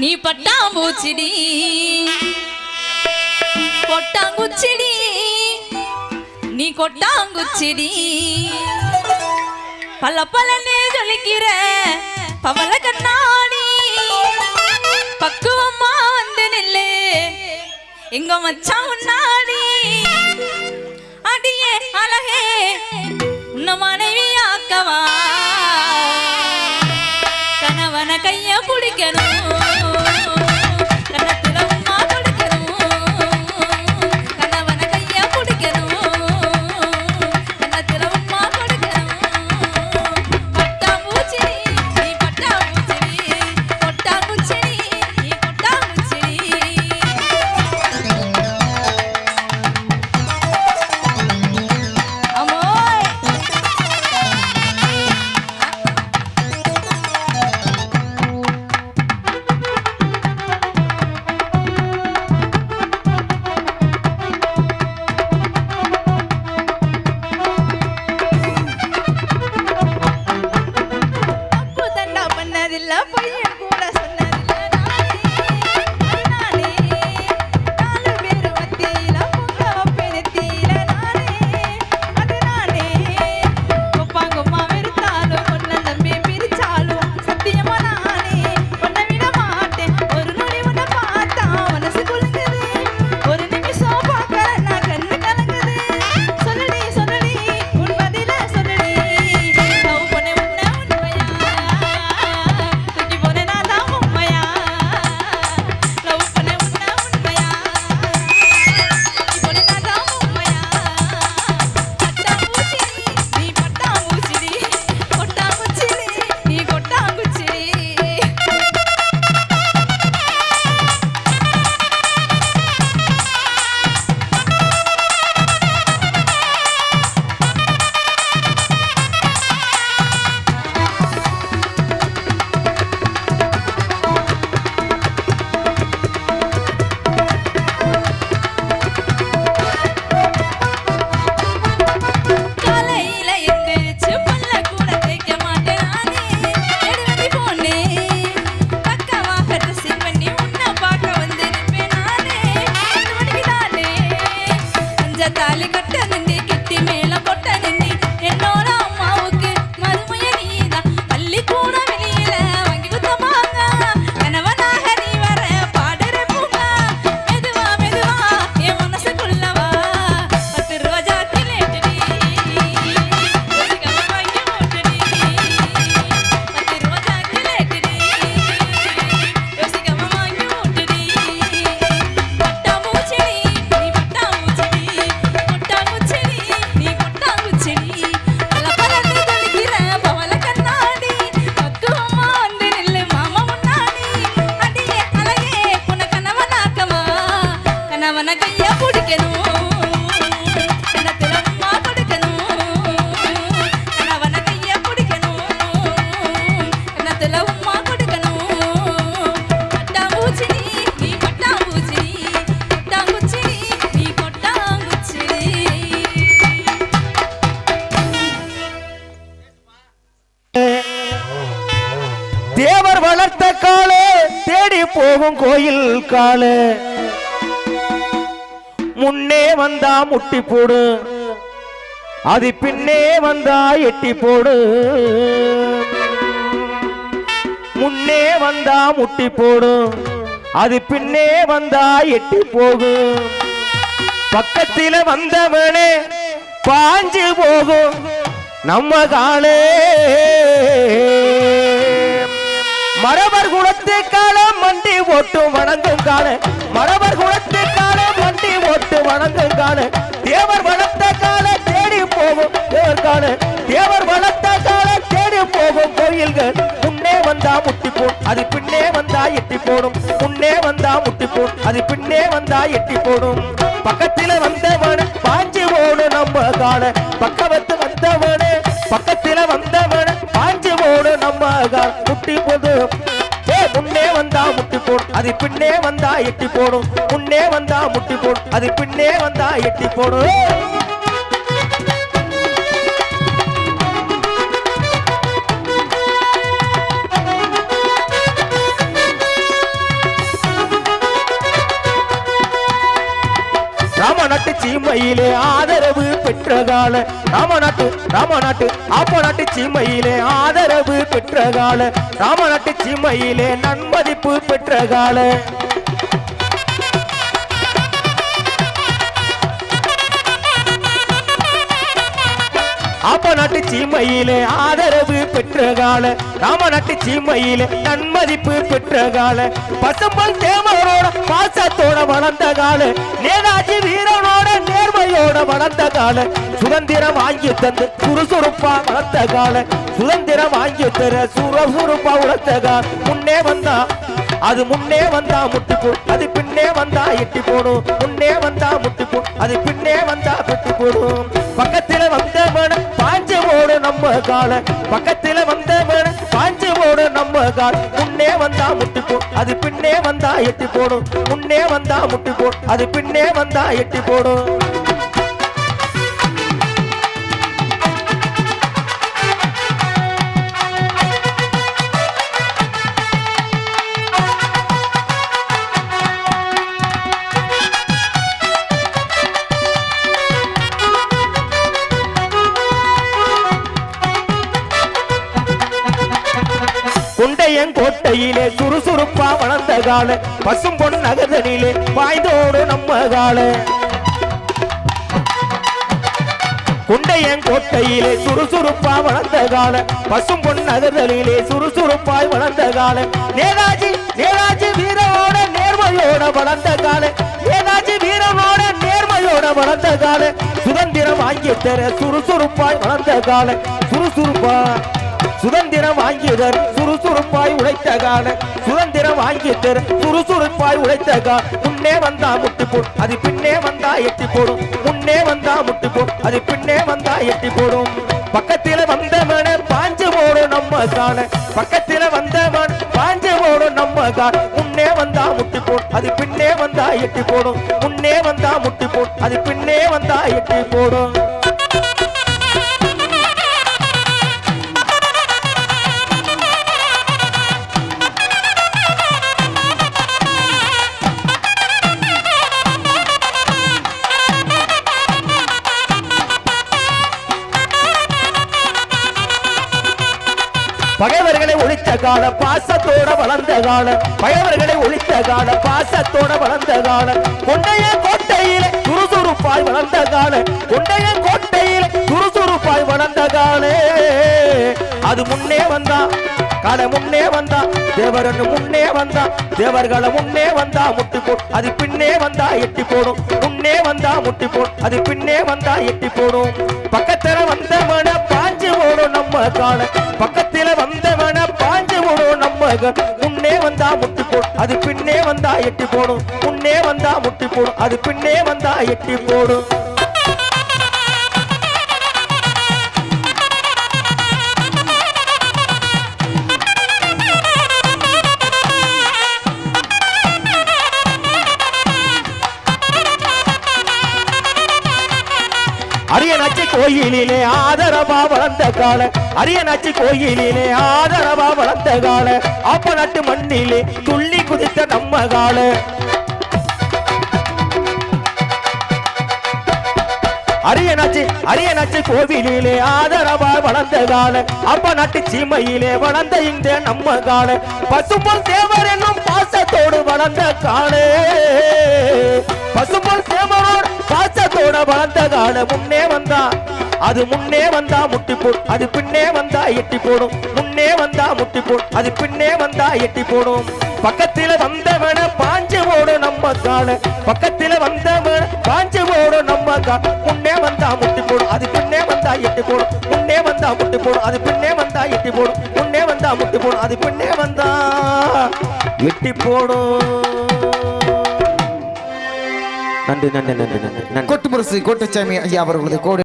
நீ பட்டாம்பூச்சிடி. கொட்டாங்குச்சிடி. நீ கொட்டாங்குச்சிடி. பல பலனே ஜொலிக்கிற பவள கண்ணாடி. பக்குவமா வந்து நில்லு. எங்க மச்சான் முன்னாடி அடியே அழகே உன்ன மனைவி ஆக்கவா கணவன கைய பிடிக்கணும் நீ கொட்டாங்குச்சி தேவர் வளர்த்த காலே தேடி போகும் கோயில் காலே முன்னே வந்தா முட்டி போடு. அது பின்னே வந்தா எட்டி போடு. முன்னே வந்தா முட்டி போடு. அது பின்னே வந்தா எட்டி போகும் பக்கத்தில வந்தவனே பாஞ்சு போகும் நம்ம காலே. மரபர் குலத்து காலம் மண்டி ஓட்டும் வணங்கும் கால. மரபர் குலத்து போட்டு மண்டி வணங்கும் தேவர் வளர்த்த கால தேடி போகும் தேவர் காண. தேவர் வளர்த்த கால தேடி போகும் கோயில்கள். முன்னே வந்தா முட்டி போடும் அது பின்னே வந்தா எட்டி போடும். முன்னே வந்தா முட்டி போடும் அது பின்னே வந்தா எட்டி போடும். பக்கத்தில வந்தவன் பாஞ்சு போடு நம்ம காண. பக்கவத்து வந்தவனே பக்கத்து அது பின்னே வந்தா எட்டி போடும். முன்னே வந்தா முட்டி போடும். அது பின்னே வந்தா எட்டி போடும். சீமையிலே ஆதரவு பெற்ற கால ராமநாட்டு ராமநாட்டு ஆப்ப நாட்டு சீமையிலே ஆதரவு பெற்ற கால ராமநாட்டு சீமையிலே நன்மதிப்பு பெற்ற ஆப்ப நாட்டு சீமையிலே ஆதரவு பெற்ற கால. ராம நாட்டு சீமையிலே நன்மதிப்பு பெற்ற கால. பசும்பல் தேவரோட பாசத்தோட வளர்ந்த கால. நேதாஜி வீரனோட நேர்மையோட வளர்ந்த கால. சுதந்திரம் வாங்கி தந்து சுறுசுறுப்பா வளர்த்த கால. சுதந்திரம் வாங்கி தர சுறுசுறுப்பா வளர்த்த கால. முன்னே வந்தா அது முன்னே வந்தா முட்டுக்கு அது பின்னே வந்தா எட்டி போடும். முன்னே வந்தா முட்டுக்கு அது பின்னே வந்தா பெட்டி போடும். பக்கத்துல வந்தவன பாஞ்சு ஓடு நம்ம கால. பக்கத்துல வந்தவன பாஞ்சு ஓடு நம்ம கால. முன்னே வந்தா முட்டுக்கு அது பின்னே வந்தா எட்டி போடும். முன்னே வந்தா முட்டுக்கு அது பின்னே வந்தா எட்டி போடும். குண்டையன் கோட்டையிலே சுறுசுறுப்பா வளர்ந்த கால பசும் பொன் நகதனிலே பாய்ந்தோடு நம்ம கால குண்டையன் கோட்டையிலே சுறுசுறுப்பா வளர்ந்த கால பசும் பொன் நகதலிலே சுறுசுறுப்பாய் வளர்ந்த கால நேதாஜி நேதாஜி வீரனோட நேர்மையோட வளர்ந்த கால நேதாஜி வீரனோட நேர்மையோட வளர்ந்த கால சுதந்திரம் வாங்கி தர சுறுசுறுப்பாய் வளர்ந்த கால சுறுசுறுப்பா. சுதந்திரம் வாங்கியதர் சுறுசுறுப்பாய் உழைத்த கால சுதந்திரம் வாங்கி தர சுறுசுறுப்பாய் உழைத்த கால முன்னே வந்தா முட்டி போடும் அது பின்னே வந்தா எட்டி போடும் முன்னே வந்தா முட்டி போடும் அது பின்னே வந்தா எட்டி போடும் பக்கத்தில வந்தவன பாஞ்சு போடும் நம்ம கால பக்கத்தில வந்தவன் பாஞ்சு போடும் நம்ம கால முன்னே வந்தா முட்டி போடும் அது பின்னே வந்தா எட்டி போடும் முன்னே வந்தா முட்டி போடும் அது பின்னே வந்தா எட்டி போடும் ஒழித்த பாசத்தோட வளர்ந்த கால பகைவர்களை ஒழித்த கால பாசத்தோட வளர்ந்த காலம் கொண்டைய கோட்டையில சுறுசுறுப்பாய் வளர்ந்த காலம் கொண்டைய கோட்டையில சுறுசுறுப்பாய் வளர்ந்த காலே. அது முன்னே வந்தா கால முன்னே வந்தா தேவரன் முன்னே வந்தா தேவர்களை முன்னே வந்தா முட்டி போடும் அது பின்னே வந்தா எட்டி போடும். முன்னே வந்தா முட்டி போடும் அது பின்னே வந்தா எட்டி போடும். பக்கத்துல வந்தவன பாஞ்சு ஓடும் நம்ம கால பக்கத்துல ஓடும் முன்னே வந்தா முட்டி போடும். அது பின்னே வந்தா எட்டி போடும். முன்னே வந்தா முட்டி போடும். அது பின்னே வந்தா எட்டி போடும். கோயிலிலே ஆதரவா வளர்ந்த கால. அரியநாச்சி கோயிலிலே ஆதரவா வளர்ந்த கால. அப்ப நாட்டு மண்ணிலே துள்ளி குதித்த நம்ம கால. அரியநாச்சி அரியநாச்சி கோவிலிலே ஆதரவா வளர்ந்த கால. அப்ப நாட்டு சீமையிலே வளர்ந்த இந்த நம்ம கால. பசும்பொன் தேவர் என்னும் பாசத்தோடு வளர்ந்த காலே. பசும்பொன் தேவரோடு பாசத்தோட வளர்ந்த கால. முன்னே வந்தான். அது முன்னே வந்தா முட்டி போடும். அது பின்னே வந்தா எட்டி போடும். முன்னே வந்தா முட்டி போடும். அது பின்னே வந்தா எட்டி போடும். பக்கத்தில வந்தவன பாஞ்சு ஓடும் நம்ம கால. பக்கத்தில வந்தவன பாஞ்சு ஓடும் நம்ம கால முன்னே வந்தா முட்டி போடும். அது பின்னே வந்தா எட்டி போடும். முன்னே வந்தா முட்டி போடும். அது பின்னே வந்தா எட்டி போடும். முன்னே வந்தா முட்டி போடும். அது பின்னே வந்தா எட்டி போடும். நன்றி நன்றி நன்றி நன்றி நன்றி. கொட்டுமுரசு கோட்டச்சாமி ஐயா அவர்களது கோடு